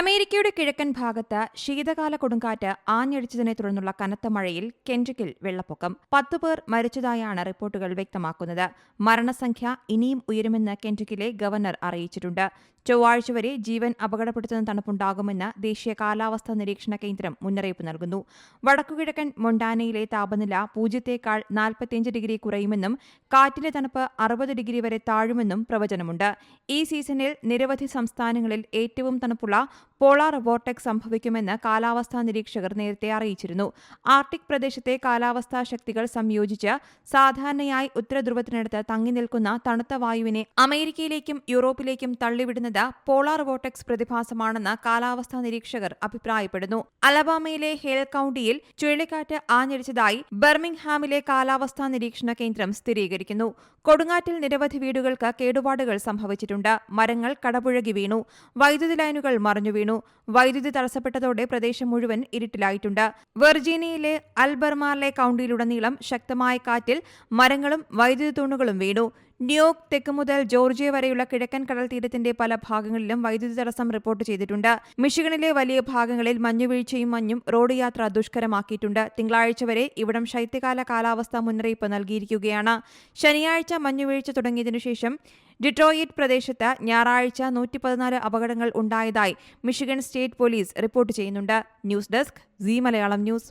അമേരിക്കയുടെ കിഴക്കൻ ഭാഗത്ത് ശീതകാല കൊടുങ്കാറ്റ് ആഞ്ഞടിച്ചതിനെ തുടർന്നുള്ള കനത്ത മഴയിൽ കെൻഡ്രിക്കിൽ വെള്ളപ്പൊക്കം. പത്തു പേർ മരിച്ചതായാണ് റിപ്പോർട്ടുകൾ വ്യക്തമാക്കുന്നത്. മരണസംഖ്യ ഇനിയും ഉയരുമെന്ന് കെൻഡ്രിക്കിലെ ഗവർണർ അറിയിച്ചിട്ടുണ്ട്. ചൊവ്വാഴ്ച വരെ ജീവൻ അപകടപ്പെടുത്തുന്ന തണുപ്പുണ്ടാകുമെന്ന് ദേശീയ കാലാവസ്ഥാ നിരീക്ഷണ കേന്ദ്രം മുന്നറിയിപ്പ് നൽകുന്നു. വടക്കുകിഴക്കൻ മൊണ്ടാനയിലെ താപനില പൂജ്യത്തേക്കാൾ നാൽപ്പത്തിയഞ്ച് ഡിഗ്രി കുറയുമെന്നും കാറ്റിലെ തണുപ്പ് അറുപത് ഡിഗ്രി വരെ താഴുമെന്നും പ്രവചനമുണ്ട്. ഈ സീസണിൽ നിരവധി സംസ്ഥാനങ്ങളിൽ ഏറ്റവും തണുപ്പുള്ള പോളാർ വോർട്ടെക്സ് സംഭവിക്കുമെന്ന് കാലാവസ്ഥാ നിരീക്ഷകർ നേരത്തെ അറിയിച്ചിരുന്നു. ആർട്ടിക് പ്രദേശത്തെ കാലാവസ്ഥാ ശക്തികൾ സംയോജിച്ച് സാധാരണയായി ഉത്തരധ്രുവത്തിനടുത്ത് തങ്ങി നിൽക്കുന്ന തണുത്ത വായുവിനെ അമേരിക്കയിലേക്കും യൂറോപ്പിലേക്കും തള്ളിവിടുന്നത് പോളാർ വോർട്ടെക്സ് പ്രതിഭാസമാണെന്ന് കാലാവസ്ഥാ നിരീക്ഷകർ അഭിപ്രായപ്പെടുന്നു. അലബാമയിലെ ഹേൽ കൌണ്ടിയിൽ ചുഴലിക്കാറ്റ് ആഞ്ഞടിച്ചതായി ബർമിംഗ്ഹാമിലെ കാലാവസ്ഥാ നിരീക്ഷണ കേന്ദ്രം സ്ഥിരീകരിക്കുന്നു. കൊടുങ്കാറ്റിൽ നിരവധി വീടുകൾക്ക് കേടുപാടുകൾ സംഭവിച്ചിട്ടുണ്ട്. മരങ്ങൾ കടപുഴകി വീണു. വൈദ്യുതി ലൈനുകൾ മറിഞ്ഞു വീണു. വൈദ്യുതി തടസ്സപ്പെട്ടതോടെ പ്രദേശം മുഴുവൻ ഇരുട്ടിലായിട്ടുണ്ട്. വെർജീനിയയിലെ അൽബർമാർലെ കൌണ്ടിയിലുടനീളം ശക്തമായ കാറ്റിൽ മരങ്ങളും വൈദ്യുതി തൂണുകളും വീണു. ന്യൂയോർക്ക് തെക്ക് മുതൽ ജോർജിയ വരെയുള്ള കിഴക്കൻ കടൽ തീരത്തിന്റെ പല ഭാഗങ്ങളിലും വൈദ്യുതി തടസ്സം റിപ്പോർട്ട് ചെയ്തിട്ടുണ്ട്. മിഷിഗണിലെ വലിയ ഭാഗങ്ങളിൽ മഞ്ഞുവീഴ്ചയും മഞ്ഞും റോഡ് യാത്ര ദുഷ്കരമാക്കിയിട്ടുണ്ട്. തിങ്കളാഴ്ച വരെ ഇവിടം ശൈത്യകാല കാലാവസ്ഥാ മുന്നറിയിപ്പ് നൽകിയിരിക്കുകയാണ്. ശനിയാഴ്ച മഞ്ഞുവീഴ്ച തുടങ്ങിയതിനു ശേഷം ഡിട്രോയിറ്റ് പ്രദേശത്ത് ഞായറാഴ്ച നൂറ്റി പതിനാല് അപകടങ്ങൾ ഉണ്ടായതായി മിഷിഗൺ സ്റ്റേറ്റ് പോലീസ് റിപ്പോർട്ട് ചെയ്യുന്നുണ്ട്. News desk C Malayalam news.